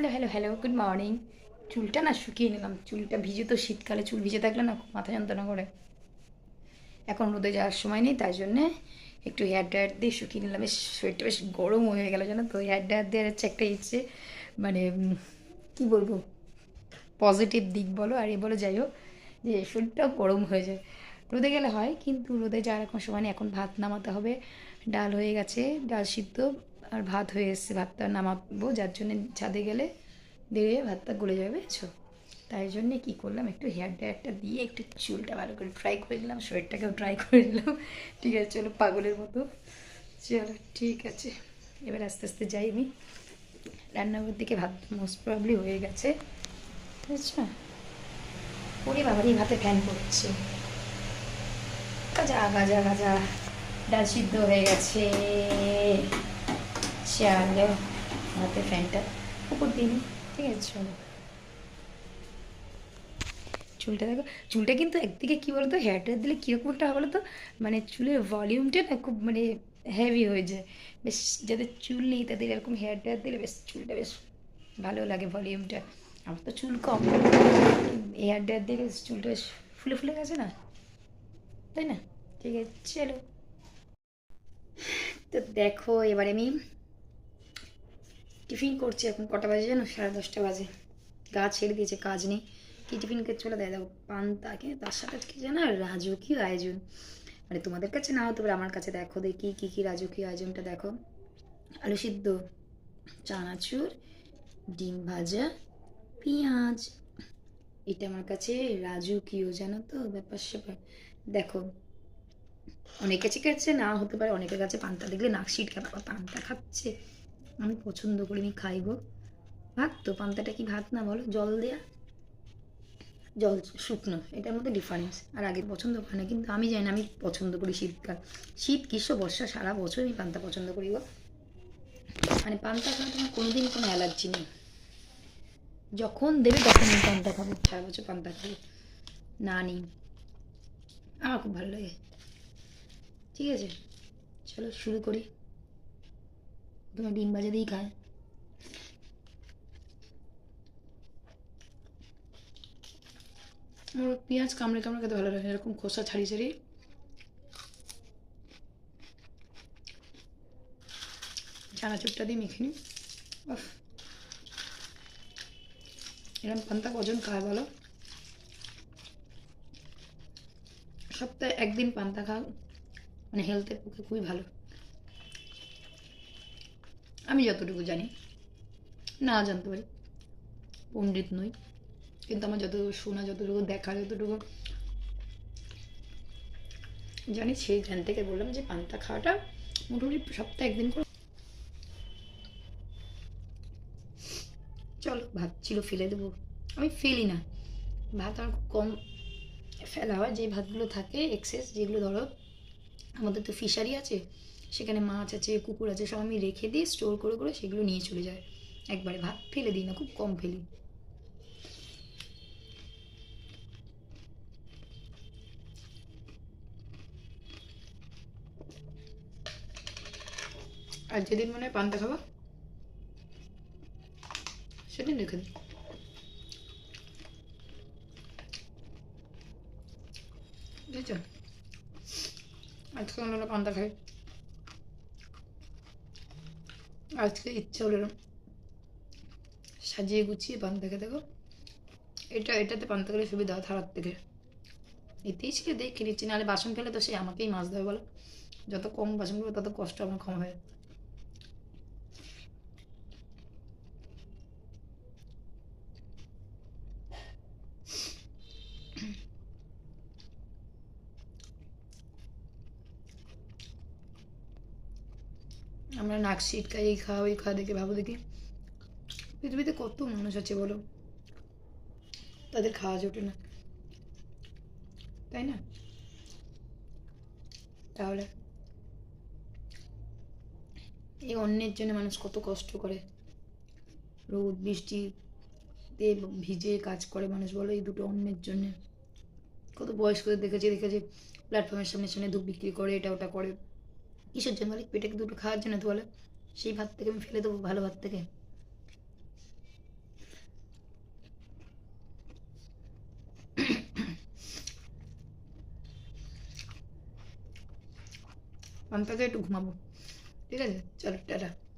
Hello hello hello good morning চুলটা না শুকিয়ে নিলাম। চুলটা ভিজে তো শীতকালে চুল ভিজে থাকলে না মাথা যন্ত্রণা করে। এখন রোদে যাওয়ার সময় নেই, তাই জন্যে একটু হেয়ার ড্রায়ার দিয়ে শুকিয়ে নিলাম। বেশ শরীরটা বেশ গরম হয়ে গেল, জানো তো? হেয়ার ড্রায়ার দিয়ে হচ্ছে একটা ইচ্ছে মানে কী বলব? পজিটিভ দিক বলো আর এ বলো, যাই হোক, যে শরীরটাও গরম হয়ে যায়। রোদে গেলে হয়, কিন্তু রোদে যাওয়ার এখন সময় নেই। এখন ভাত নামাতে হবে। ডাল হয়ে গেছে, ডাল সিদ্ধ। আর ভাত হয়ে এসছে, ভাতটা নামাবো, যার জন্য ছাদে গেলে দেবে ভাতটা গলে যাবে, বুঝছ? তাই জন্যে কী করলাম, একটু হেয়ার ড্রায়ারটা দিয়ে একটু চুলটা ভালো করে ট্রাই করে দিলাম শরীরটাকেও ট্রাই করে দিলাম ঠিক আছে, চলো পাগলের মতো। চলো, ঠিক আছে। এবার আস্তে আস্তে যাই আমি। রান্নাঘর দিকে ভাত মোস্ট প্রবলি হয়ে গেছে, বুঝছ? ওরে বাবারই ভাতে ফ্যান পড়ছে। গাজা গাজা গাজা। ডাল সিদ্ধ হয়ে গেছে। চালে হাতে ফ্যানটা উপর দিন ঠিক আছে, চলো। চুলটা দেখো, চুলটা কিন্তু একদিকে কী বলতো হেয়ার ড্রায়ার দিলে কীরকম একটা হয় তো মানে চুলের ভলিউমটা না খুব মানে হেভি হয়ে যায়। বেশ যাদের চুল নেই তাদের এরকম হেয়ার ড্রায়ার দিলে বেশ চুলটা বেশ ভালো লাগে ভলিউমটা আমার তো চুল কম। হেয়ার ড্রায়ার দিলে চুলটা বেশ ফুলে ফুলে গেছে না? তাই না? ঠিক আছে, চলো। তো দেখো, এবারে আমি টিফিন করছি এখন কটা বাজে জানো? সাড়ে দশটা বাজে। গা ছেড়ে দিয়েছে, কাজ নেই। কি টিফিন করে চলে দেয়? দেখো পান্তা কি তার সাথে কি জানো রাজকীয় আয়োজন। মানে তোমাদের কাছে না হতে পারে, আমার কাছে দেখো, দেখি কী কী রাজকীয় আয়োজনটা দেখো। আলু সিদ্ধ, চানাচুর, ডিম ভাজা, পেঁয়াজ। এটা আমার কাছে রাজকীয়, জানো তো? ব্যাপার স্যাপার। দেখো অনেকের কাছে না হতে পারে, অনেকের কাছে পান্তা দেখলে নাক সিটকা পান্তা খাচ্ছে। আমি পছন্দ করি আমি খাইব। ভাত তো, পান্তাটা কি ভাত না বলো? জল দেয়া? জল শুকনো, এটার মধ্যে ডিফারেন্স আর আগে পছন্দ করে না, কিন্তু আমি জানি না, আমি পছন্দ করি শীতকাল। শীত, গ্রীষ্ম, বর্ষা, সারা বছর আমি পান্তা পছন্দ করি গো। মানে পান্তা খাওয়া তোমার কোনোদিন কোনো অ্যালার্জি নেই। যখন দেবে তখন আমি পান্তা খাব, সারা বছর পান্তা খাব। না, নেই। আমার খুব ভালো লাগে। ঠিক আছে? চলো, শুরু করি। তোমার ডিম ভাজা দিয়েই খায়। আমার পেঁয়াজ কামড়ে কামড়ে খেতে ভালো লাগে এরকম খোসা ছাড়িয়ে ছাড়িয়ে। চানাচুরটা দিয়ে মেখে নিই। এরকম পান্তা কজন খায় বলো? সপ্তাহে একদিন পান্তা খাও মানে হেলথের পক্ষে খুবই ভালো। আমি যতটুকু জানি। না জানতে পারি। পণ্ডিত নই। কিন্তু আমার যতটুকু শোনা, যতটুকু দেখা, যতটুকু জানি, সেই জ্ঞান থেকে বললাম যে পান্তা খাওয়াটা মোটামুটি সপ্তাহে একদিন করে। চলো, ভাত ছিল, ফেলে দেবো। আমি ফেলি না। ভাত আমার খুব কম ফেলা হয়। যে ভাতগুলো থাকে এক্সেস যেগুলো ধরো, আমাদের তো ফিশারি আছে সেখানে মাছ আছে, কুকুর আছে, সব আমি রেখে দিয়ে স্টোর করে করে সেগুলো নিয়ে চলে যায় একবারে ভাত ফেলে দিই না, খুব কম ফেলি। আর যেদিন মনে হয় পান্তা খাবা, সেদিন রেখে দিই। বুঝেছ? আজকে আমরা পান্তা খাই। আজকে ইচ্ছা হলো সাজিয়ে গুছিয়ে পান থেকে, দেখো। এটা, এটাতে পান্তা খেলে সুবিধা হয় থালার থেকে। এতেই ছিল দেখে নিচ্ছি, নাহলে বাসন ফেলে তো সে আমাকেই মাছ দেবে বলো। যত কম বাসন করবে তত কষ্ট আমার কম হবে আমরা নাক সিটকাই এই খাওয়া, ওই খাওয়া দেখে ভাবো দেখি। পৃথিবীতে কত মানুষ আছে বলো? তাদের খাওয়া জোটে না। তাই না? তাহলে এই অন্যের জন্য মানুষ কত কষ্ট করে। রোদ বৃষ্টিতে ভিজে কাজ করে মানুষ বলো, এই দুটো অন্যের জন্য। কত বয়স্কদের দেখেছি দেখেছি প্ল্যাটফর্মের সামনে সামনে ধূপ বিক্রি করে, এটা ওটা করে। কিসের জন্য বলে? পেটে দুটো খাওয়ার জন্য তো বলে। সেই ভাত থেকে আমি ফেলে দেবো, ভালো ভাত থেকে। অন্তত একটু ঘুমাবো। ঠিক আছে? চলো, টাটা।